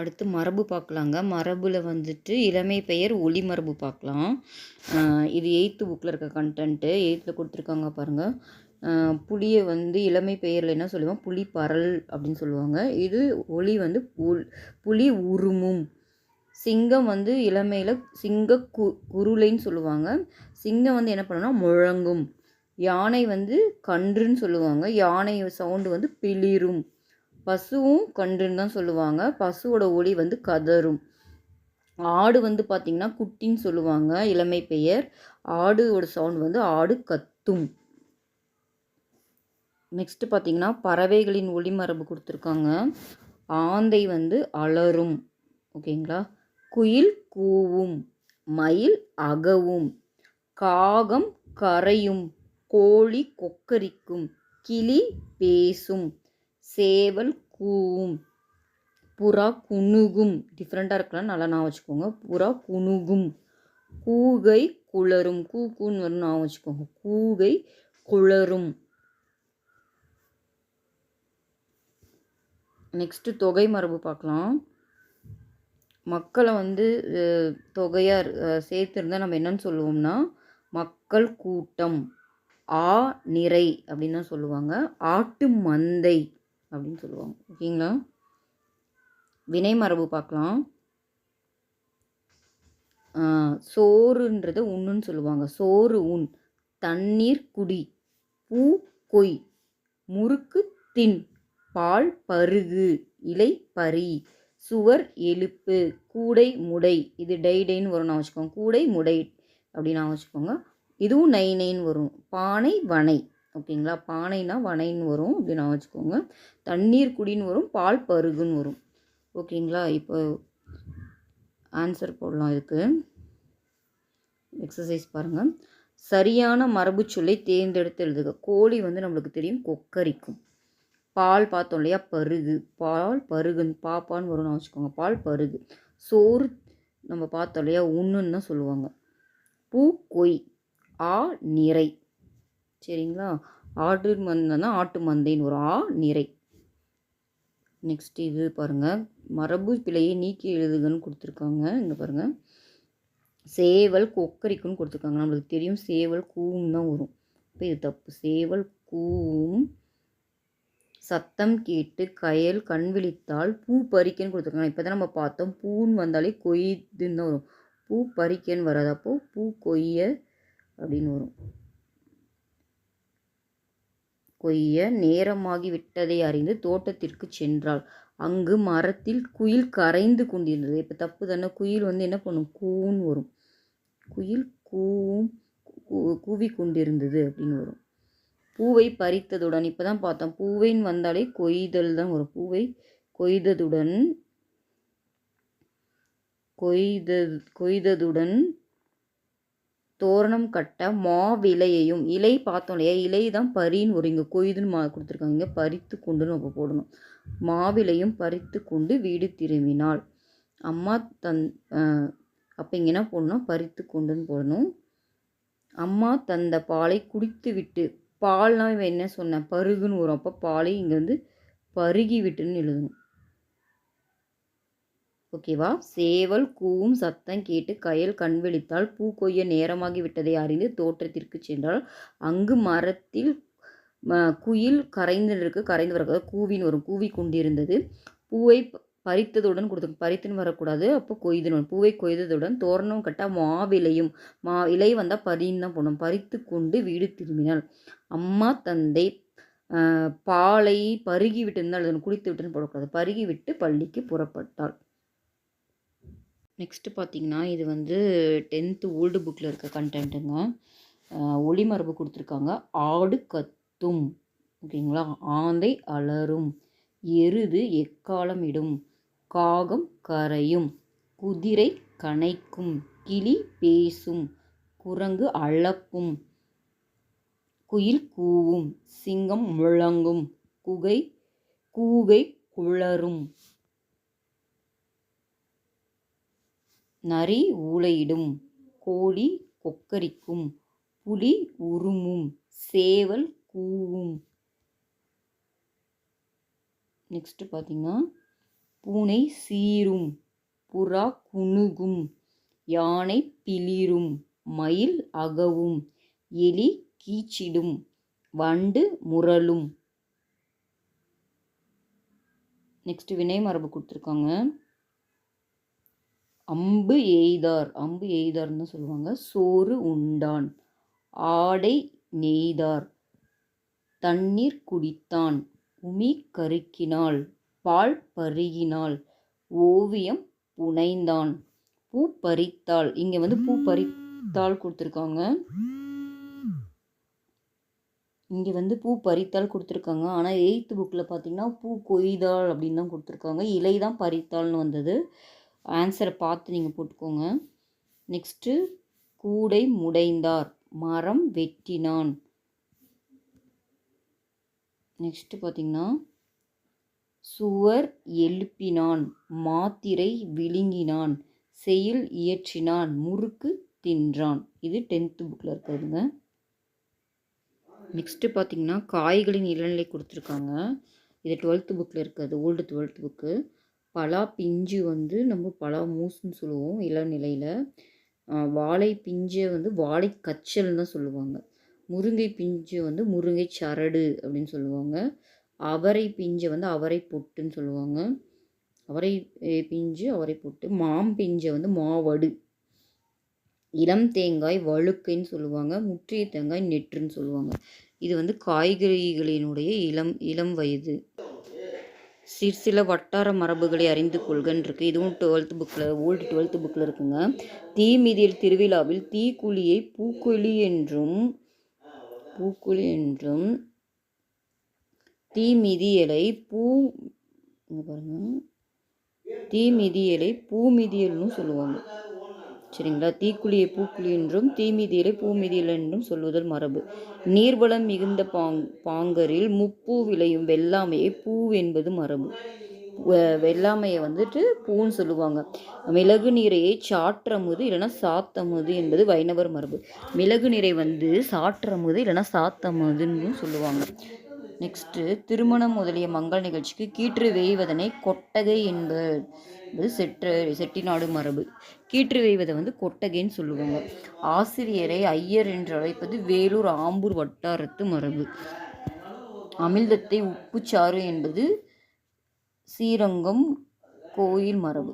அடுத்து மரபு பார்க்கலாங்க. மரபில் வந்துட்டு இளமை பெயர் ஒளி மரபு பார்க்கலாம். இது எயித்து புக்கில் இருக்க கண்டென்ட்டு எயித்தில் கொடுத்துருக்காங்க பாருங்கள் புளியை வந்து இளமை பெயரில் என்ன சொல்லுவோம் புலி பரல் அப்படின்னு சொல்லுவாங்க. இது ஒளி வந்து புலி உருமும். சிங்கம் வந்து இளமையில் சிங்க கு குருளைன்னு சொல்லுவாங்க. சிங்கம் வந்து என்ன பண்ணுன்னா முழங்கும். யானை வந்து கன்றுன்னு சொல்லுவாங்க. யானை சவுண்டு வந்து பிளிரும். பசுவும் கன்றுன்னு தான் சொல்லுவாங்க. பசுவோட ஒளி வந்து கதரும். ஆடு வந்து பார்த்திங்கன்னா குட்டின்னு சொல்லுவாங்க. இளமை பெயர். ஆடுவோட சவுண்ட் வந்து ஆடு கத்தும். நெக்ஸ்ட்டு பார்த்திங்கன்னா பறவைகளின் ஒளிமரபு கொடுத்துருக்காங்க. ஆந்தை வந்து அலரும். ஓகேங்களா? குயில் கூவும். மயில் அகவும். காகம் கரையும். கோழி கொக்கரிக்கும். கிளி பேசும். சேவல் கூவும். புறா குணுகும். டிஃப்ரெண்ட்டாக இருக்கலாம் நல்லா நான் வச்சுக்கோங்க. புறா குணுகும். கூகை குளரும். கூக்குன்னு வரும் நான் வச்சுக்கோங்க. கூகை குளரும். நெக்ஸ்ட்டு தொகை மரபு பார்க்கலாம். மக்களை வந்து தொகையாக சேர்த்துருந்தா நம்ம என்னன்னு சொல்லுவோம்னா மக்கள் கூட்டம். ஆ நிறை அப்படின்னு தான் சொல்லுவாங்க. ஆட்டு மந்தை. அப்படின்னு சொல்லுவாங்க. ஓகேங்களா வினை மரபு பார்க்கலாம். சோறுன்றதை உண்ணுன்னு சொல்லுவாங்க. சோறு உண். தண்ணீர் குடி. பூ கொய். முறுக்கு தின். பால் பருகு. இலை பறி. சுவர் எழுப்பு. கூடை முடை. இது டை டைன்னு வரும் நான் வச்சுக்கோங்க. கூடை முடை அப்படின்னு நான் வச்சுக்கோங்க. இதுவும் நை நைன்னு வரும். பானை வனை. ஓகேங்களா? பானைனா வனைன்னு வரும். இப்படி நான் வச்சுக்கோங்க. தண்ணீர் குடின்னு வரும். பால் பருகுன்னு வரும். ஓகேங்களா? இப்போ ஆன்சர் போடலாம் இதுக்கு. எக்ஸசைஸ் பாருங்கள் சரியான மரபு சொல்லை தேர்ந்தெடுத்து எழுதுக. கோழி வந்து நம்மளுக்கு தெரியும் கொக்கரிக்கும். பால் பார்த்தோம் இல்லையா? பருகு. பால் பருகுன்னு பாப்பான்னு வரும்னு வச்சுக்கோங்க. பால் பருகு. சோறு நம்ம பார்த்தோம் இல்லையா? உண்ணுன்னு தான் சொல்லுவாங்க. பூ கொய். ஆ நிறை. சரிங்களா? ஆட்டு மந்தைன்னா ஆட்டு மந்தைன்னு ஒரு ஆ நிறை. நெக்ஸ்ட் இது பாருங்கள் மரபு பிழையை நீக்கி எழுதுகன்னு கொடுத்துருக்காங்க. இங்கே பாருங்கள் சேவல் கொக்கரிக்குன்னு கொடுத்துருக்காங்க. நம்மளுக்கு தெரியும் சேவல் கூவும் தான் வரும். இப்போ இது தப்பு. சேவல் கூவும். சத்தம் கேட்டு கயல் கண் விழித்தால் பூ பறிக்கன்னு கொடுத்துருக்காங்க. இப்போ தான் நம்ம பார்த்தோம். பூன்னு வந்தாலே கொய்துன்னு தான் வரும். பூ பறிக்கன்னு வராது. அப்போது பூ கொய்ய அப்படின்னு வரும். கொய்ய நேரமாகி விட்டதை அறிந்து தோட்டத்திற்கு சென்றாள். அங்கு மரத்தில் குயில் கரைந்து கொண்டிருந்தது. இப்போ தப்பு தானே? குயில் வந்து என்ன பண்ணும்? கூன்னு வரும். குயில் கூவும் கூவி கொண்டிருந்தது அப்படின்னு வரும். பூவை பறித்ததுடன் இப்போ தான் பார்த்தோம். பூவைன்னு வந்தாலே கொய்தல் தான் வரும். பூவை கொய்ததுடன் கொய்த கொய்ததுடன் தோரணம் கட்ட மாவிலையையும் இலை பார்த்தோம் இல்லையா இலை தான் பரின்னு ஒரு இங்கே கொய்துன்னு மா கொடுத்துருக்காங்க இங்கே பறித்து கொண்டுன்னு நம்ம போடணும். மாவிலையும் பறித்து கொண்டு வீடு திரும்பினாள். அம்மா தன் அப்போ இங்கே என்ன போடணும்? பறித்து கொண்டுன்னு போடணும். அம்மா தந்த பாலை குடித்து விட்டு பால்னால் இவன் என்ன சொன்னேன் பருகுன்னு வரும். அப்போ பாலை இங்கே வந்து பருகி விட்டுன்னு எழுதணும். ஓகேவா? சேவல் கூவும் சத்தம் கேட்டு கயல் கண் விழித்தால் பூ கொய்ய நேரமாகி விட்டதை அறிந்து தோற்றத்திற்கு சென்றால் அங்கு மரத்தில் குயில் கரைந்துருக்கு கரைந்து வரக்கூடாது. கூவின்னு வரும் கூவி கொண்டிருந்தது. பூவை பறித்ததுடன் கொடுத்து பறித்துன்னு வரக்கூடாது. அப்போ கொய்துன்னு பூவை கொய்ததுடன் தோரணம் கட்டால் மாவிலையும் மா இலை வந்தால் பறின்னு தான் போடணும். பறித்து கொண்டு வீடு திரும்பினாள். அம்மா தந்தை பாலை பருகி விட்டு இருந்தால் குடித்து விட்டுன்னு போடக்கூடாது. பருகி விட்டு பள்ளிக்கு புறப்பட்டாள். நெக்ஸ்ட்டு பார்த்திங்கன்னா இது வந்து டென்த்து ஓல்டு புக்கில் இருக்க கண்டென்ட்டுங்க ஒளிமரபு கொடுத்துருக்காங்க. ஆடு கத்தும். ஓகேங்களா? ஆந்தை அலரும். எருது எக்காலம் இடும் காகம் கரையும். குதிரை கனைக்கும் கிளி பேசும். குரங்கு அளப்பும். குயில் கூவும். சிங்கம் முழங்கும். குகை கூகை குளரும். நரி ஊளையிடும் கோழி கொக்கரிக்கும் புலி உருமும் சேவல் கூவும். நெக்ஸ்ட்டு பார்த்திங்கன்னா பூனை சீரும் புறா குணுகும் யானை பிளிரும் மயில் அகவும் எலி கீச்சிடும் வண்டு முரளும் நெக்ஸ்ட் வினை மரபு கொடுத்துருக்காங்க. அம்பு எய்தார். அம்பு எய்தார்னு தான் சொல்லுவாங்க. சோறு உண்டான். ஆடை நெய்தார். தண்ணீர் குடித்தான். உமி கருக்கினாள். பால் பருகினாள். ஓவியம் புனைந்தான். பூ பறித்தாள். இங்கே வந்து பூ பறித்தாள் கொடுத்துருக்காங்க. இங்கே வந்து பூ பறித்தால் கொடுத்துருக்காங்க. ஆனால் எயித்து புக்கில் பார்த்தீங்கன்னா பூ கொய்தாள் அப்படின்னு தான் கொடுத்துருக்காங்க. இலை தான் பறித்தாள்னு வந்தது. ஆன்சரை பார்த்து நீங்கள் போட்டுக்கோங்க. நெக்ஸ்ட்டு கூடை முடைந்தார். மரம் வெட்டினான். நெக்ஸ்ட்டு பார்த்தீங்கன்னா சுவர் எழுப்பினான். மாத்திரை விழுங்கினான். செயல் இயற்றினான். முறுக்கு தின்றான். இது டென்த்து புக்கில் இருக்கிறதுங்க. நெக்ஸ்ட்டு பார்த்தீங்கன்னா காய்களின் இளநிலை கொடுத்துருக்காங்க. இது டுவெல்த்து புக்கில் இருக்கிறது. ஓல்டு டுவெல்த்து புக்கு பலா பிஞ்சு வந்து நம்ம பலா மூசுன்னு சொல்லுவோம் இளநிலையில். வாழை பிஞ்சை வந்து வாழை கச்சல்னு தான் சொல்லுவாங்க. முருங்கை பிஞ்சு வந்து முருங்கை சரடு அப்படின்னு சொல்லுவாங்க. அவரை பிஞ்சை வந்து அவரை பொட்டுன்னு சொல்லுவாங்க. அவரை பிஞ்சு அவரை பொட்டு. மாம் பிஞ்சை வந்து மாவடு. இளம் தேங்காய் வழுக்கைன்னு சொல்லுவாங்க. முற்றிய தேங்காய் நெற்றுன்னு சொல்லுவாங்க. இது வந்து காய்கறிகளினுடைய இளம் இளம் வயது. சிற்சில வட்டார மரபுகளை அறிந்து கொள்கன்ருக்கு இதுவும் டுவெல்த் புக்கில் ஓல்டு டுவெல்த் புக்கில் இருக்குங்க. தீமிதியல் திருவிழாவில் தீக்குழியை பூக்குழி என்றும் பூக்குழி என்றும் தீமிதியலை பூ இங்க பாருங்க. தீமிதியலை பூமிதியல்னு சொல்லுவாங்க. சரிங்களா? தீக்குழியை பூக்குழி என்றும் தீமிதியலை பூமிதியல் என்றும் சொல்லுதல் மரபு. நீர்வளம் மிகுந்த பாங் பாங்கரில் முப்பூ விளையும் வெள்ளாமையை பூ என்பது மரபு. வெள்ளாமையை வந்துட்டு பூன்னு சொல்லுவாங்க. மிளகு நீரையை சாற்றமுது இல்லைன்னா சாத்தமுது என்பது வைணவர் மரபு. மிளகு நீரை வந்து சாற்றமுது இல்லைன்னா சாத்தமுதுன்னு சொல்லுவாங்க. நெக்ஸ்ட்டு திருமணம் முதலிய மங்கள் நிகழ்ச்சிக்கு கீற்று வேய்வதனை கொட்டகை என்பது செற்ற செட்டிநாடு மரபு. கீற்று வைவதை வந்து கொட்டகைன்னு சொல்லுவாங்க. ஆசிரியரை ஐயர் என்று அழைப்பது வேலூர் ஆம்பூர் வட்டாரத்து மரபு. அமிழ்தத்தை உப்புச்சாறு என்பது ஸ்ரீரங்கம் கோயில் மரபு.